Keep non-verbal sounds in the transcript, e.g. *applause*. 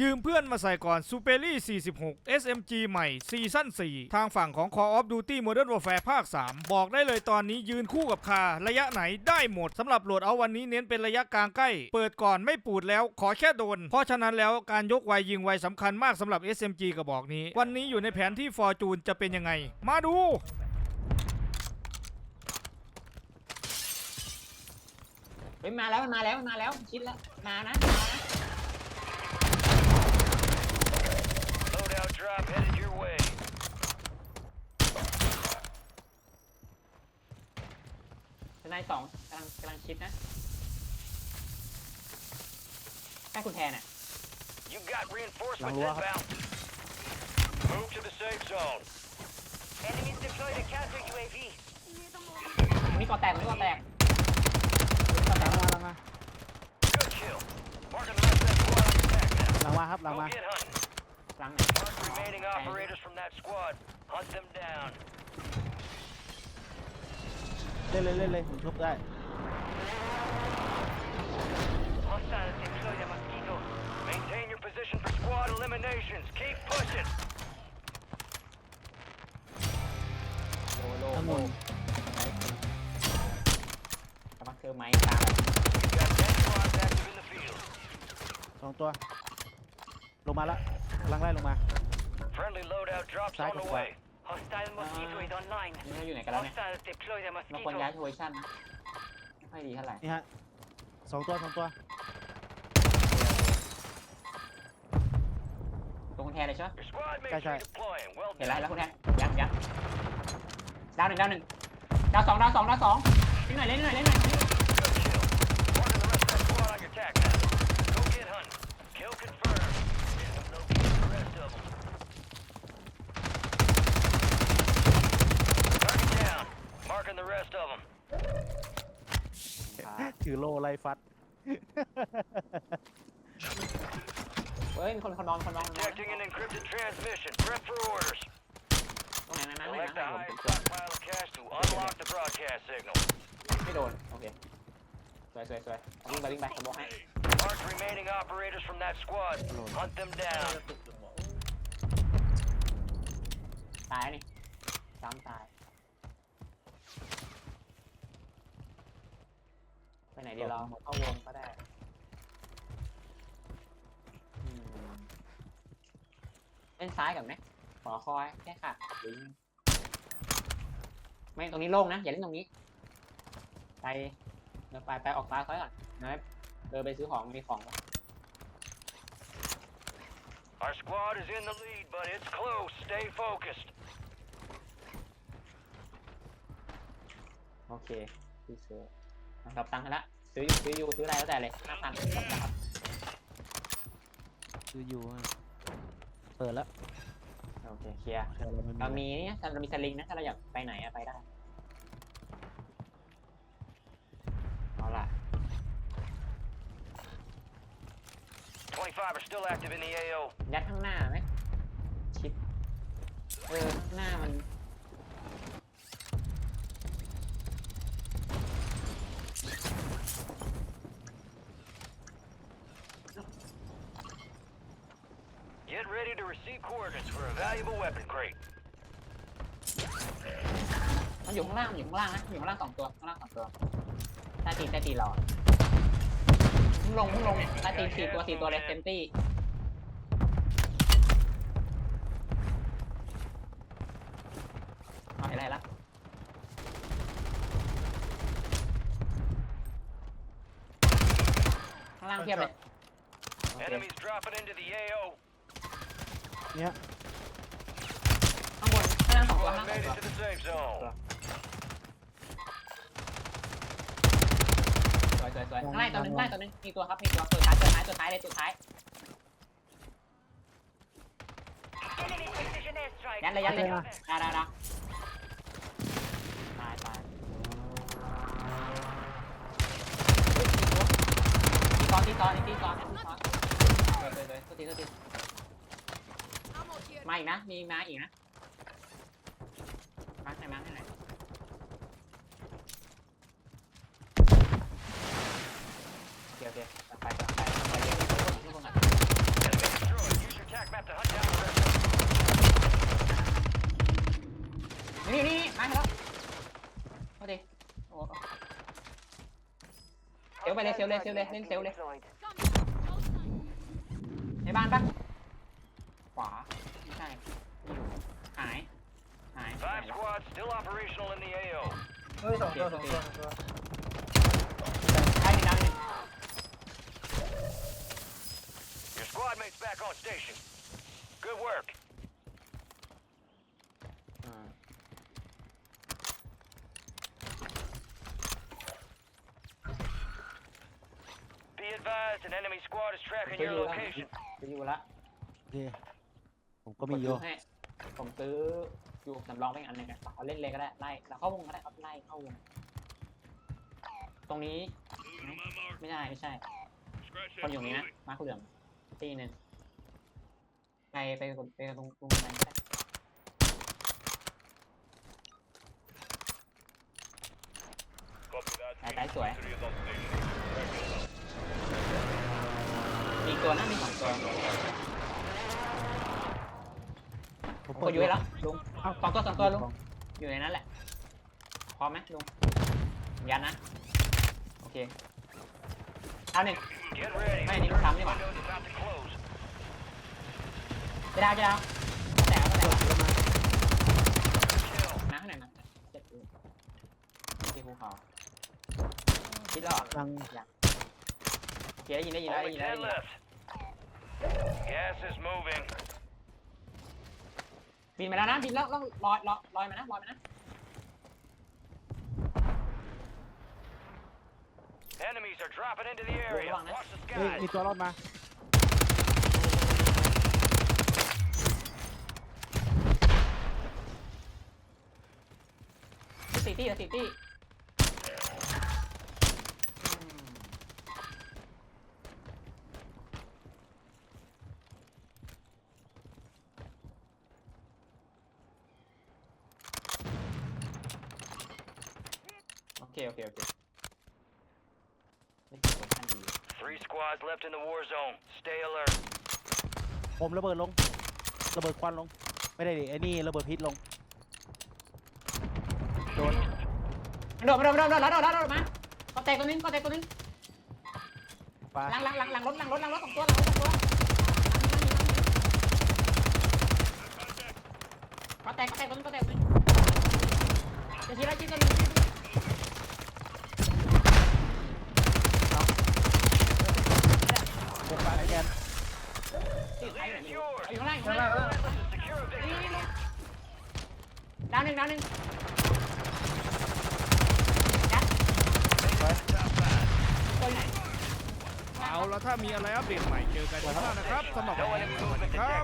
ยืมเพื่อนมาใส่ก่อน s u p e r i 46 SMG ใหม่ซีซั่น4 ทางฝั่งของ Call of Duty Modern Warfare ภาค 3 บอกได้เลยตอนนี้ยืนคู่กับคา ระยะไหนได้หมดสำหรับโหลดเอาวันนี้เน้นเป็นระยะกลางใกล้ เปิดก่อนไม่ปูดแล้วขอแค่โดน เพราะฉะนั้นแล้วการยกไวยิงไวสำคัญมากสำหรับ SMG กระบอกนี้ วันนี้อยู่ในแผนที่ Fortune จะเป็นยังไง มาดูเฮ้ยมาแล้วมันมาแล้วมันมาแล้วชิดแล้วมานะมานะ drop headed your way. ทนายสองกำลังกำลังชิดนะใกล้คุณแทนอะ You got reinforcements Lang luha ka. inbound. Move to the safe zone. Enemies deployed a counter UAV. มีก่อแตกมีก่อแตกหลังมาหลังมา Good kill. Marking the rest of that squad on your attack map. หลังมาครับหลัง Go มา get hunting. หลังไหน Mark the remaining operators from that squad. Hunt them down. เล่นเลยเล่นเลยผมทุบได้ Hostiles deployed a mosquito. Maintain your position for squad eliminations. Keep pushing. โลโล ทั้งห โล มด กำลังเธอไม้ตาม You've got 10 squads active in the field. สองตัว ลงมาละกำลังไล่ลงมา Friendly loadout drops Side on the of way. Hostile mosquito is online. นี่เราอยู่ไหนกันแล้วเนี่ย Hostiles deploy the เราควร mosquito. ย้ายโพซิชั่นนะไม่ค่อยดีเท่าไหร่นี่ฮะสองตัวสองตัวตรงคุณแทนเลยใช่ไหม Your squad mates Guys, right. redeploying. Well เห็นแล้ว done. แล้วคุณแทนยังยังดาวหนึ่งดาวหนึ่งดาวสองดาวสองดาวสองเล่นหน่อยเล่นหน่อยเล่นหน่อย Good kill. Marking the rest of that squad on your attack map. Marking the rest of them. *laughs* ถือโลไล่ฟัด เฮ้ยมีคนคนนอนคนนอนคนนอน Detecting *laughs* an encrypted transmission. Prep for orders. ตรงไหนนั้นนั้น Select the นั้นผม highest เจ็บ stockpile of cash to unlock the broadcast signal. ไม่โดน โอเค สวยสวยสวยวิ่งไปวิ่งไปผมบอกให้ Mark the remaining operators from that squad. Hunt them down. ตายนี่ซ้ำตาย ไปไหนดีเราเข้าวงก็ได้อืมเล่นซ้ายกับไหมขอคอยแค่ค่ะหรือไม่ตรงนี้โล่งนะ อย่าเล่นตรงนี้ ไปเดินไปไปออกซ้ายซ้ายก่อนนะเดินไปซื้อของมีของปะ Our squad is in the lead, but it's close. Stay focused. โอเคซื้อซื้อ นะครับตังค์ให้ละซื้ออยู่ซื้ออยู่ซื้ออะไรแล้วแต่เลยห้าพันนะครับคืออยู่อะเปิดแล้วโอเคเคลียร์ใช่เราไม่เรามีมีเนี่ยเรามีสลิงนะถ้าเราอยากไปไหนอะไปได้เอาล่ะ 25 are still active in the AO. ยัดข้างหน้าไหมชิปเออข้างหน้ามัน Get ready to receive coordinates for a valuable weapon crate. มันอยู่ข้างล่างมันอยู่ข้างล่างนะมันอยู่ข้างล่างสองตัวข้างล่างสองตัวใต้ตีนใต้ตีนเราอะพุ่งลงพุ่งลงใต้ตีนสี่ตัวสี่ตัวเลยเต็มที่เอาเห็นอะไรละข้างล่างเทียบเลยโอเค Enemies dropping into the AO. เนี่ยข้างบนข้างล่างสองตัว Squad ข้างล่าง made สอง it ตัว to the safe zone. สวยสวยสวยข้างล่างตัวหนึงข้างล่างตัวหนึงมีตัวครับมีตัวตัวท้ายตัวท้ายตัวท้ายเลยตัวท้าย Enemy precision airstrike. ยัดเลยยัดเลยได้ได้ได้ต อีกนะ มีม้าอีกนะมาใส่ม้าให้หน่อยโอเคโอเคไปไปไปไปเดี๋ยวทุกคนทุกคนก่อน Enemy destroyed. Use your attack map to hunt down the rest. นี่นี่นี่มาแล้วโอเคโอ้โห Xiêu về đây, xiêu lên, xiêu lên, lên xiêu lên. ในบ้านปะ Five squads still operational in the AO. เฮ้ยสองตัวสองตัวสองตัว ได้หนึ่งดาวหนึ่ง Your squad mates back on station. Good work. อ่า Be advised, an enemy squad is ผม tracking ซื้อ your อยู่แล้ว location. ซื้ออยู่ละ โอเคผมก็มีโย ผมซื้ให้ผมซื้อ อยู่สำรองไปอีกอันหนึ่งอะเอาเล่นเลยก็ได้ไล่เราเข้าวงก็ได้ครับไล่เข้าวง ตรงนี้ไม่ได้ไม่ใช่คนอยู่ตรงนี้นะมาร์คเหลืองตีหนึ่งไปไปไปไปตรงตรงนั้นก็ได้สายสายสวย มีตัวนะมีสองตัวผมกเปิดดอยู่ไว้แล้วลุง เอาสองตัวสองตัวลุงอยู่ในนั้นแหละ พร้อมไหมลุงยันนะ โอเคเอาหนึ่ง Get ready. Hey, need to come, need to- Window's about to close. จะดาวจะดาวแต่เอาแต่ Chill. นะไหนนะเจ็บอยู่ที่ภูเขาคิดแล้วเหรอลังโอเคได้ยินได้ยินแล้วได้ Only ยินแล้วได้ ten ยินแล้ว left. Gas is moving. บินมาแล้วนะบินแล้วต้องลอยลอยลอยมานะลอยมานะ Enemies are dropping into the area. Hold on, eh? Watch the เฮ้ย skies. มีตัวรอดมาสี่ตี้เหรอสี่ตี้ โอเคโอเคโอเคนี่คือท่านดี Three squads left in the war zone. Stay alert. ผมระเบิดลง ระเบิดควันลง ไม่ได้ดิไอ้นี่ระเบิดพิษลง โดน โดดมาโดดมาโดดมาโดดมาโดดมาโดดมาก็แตกตัวนึงก็แตกตัวนึงปลาหลังหลังหลังหลังรถหลังรถหลังรถสองตัวหลังรถสองตัวก็แตกก็แตกตัวนึงก็แตกตัวนึงจะชี้แล้วชี้ตัวนึง เป็นปลาไอแกน ชี้ใคร Lead อยู่ข้างล่างอยู่ข้างล่างดาวหนึ่งดาวหนึ่งตัวไหน เอาแล้วถ้ามีอะไรอัปเดตใหม่เจอกันที่หน้านะครับสำหรับวันนี้สวัสดีครับ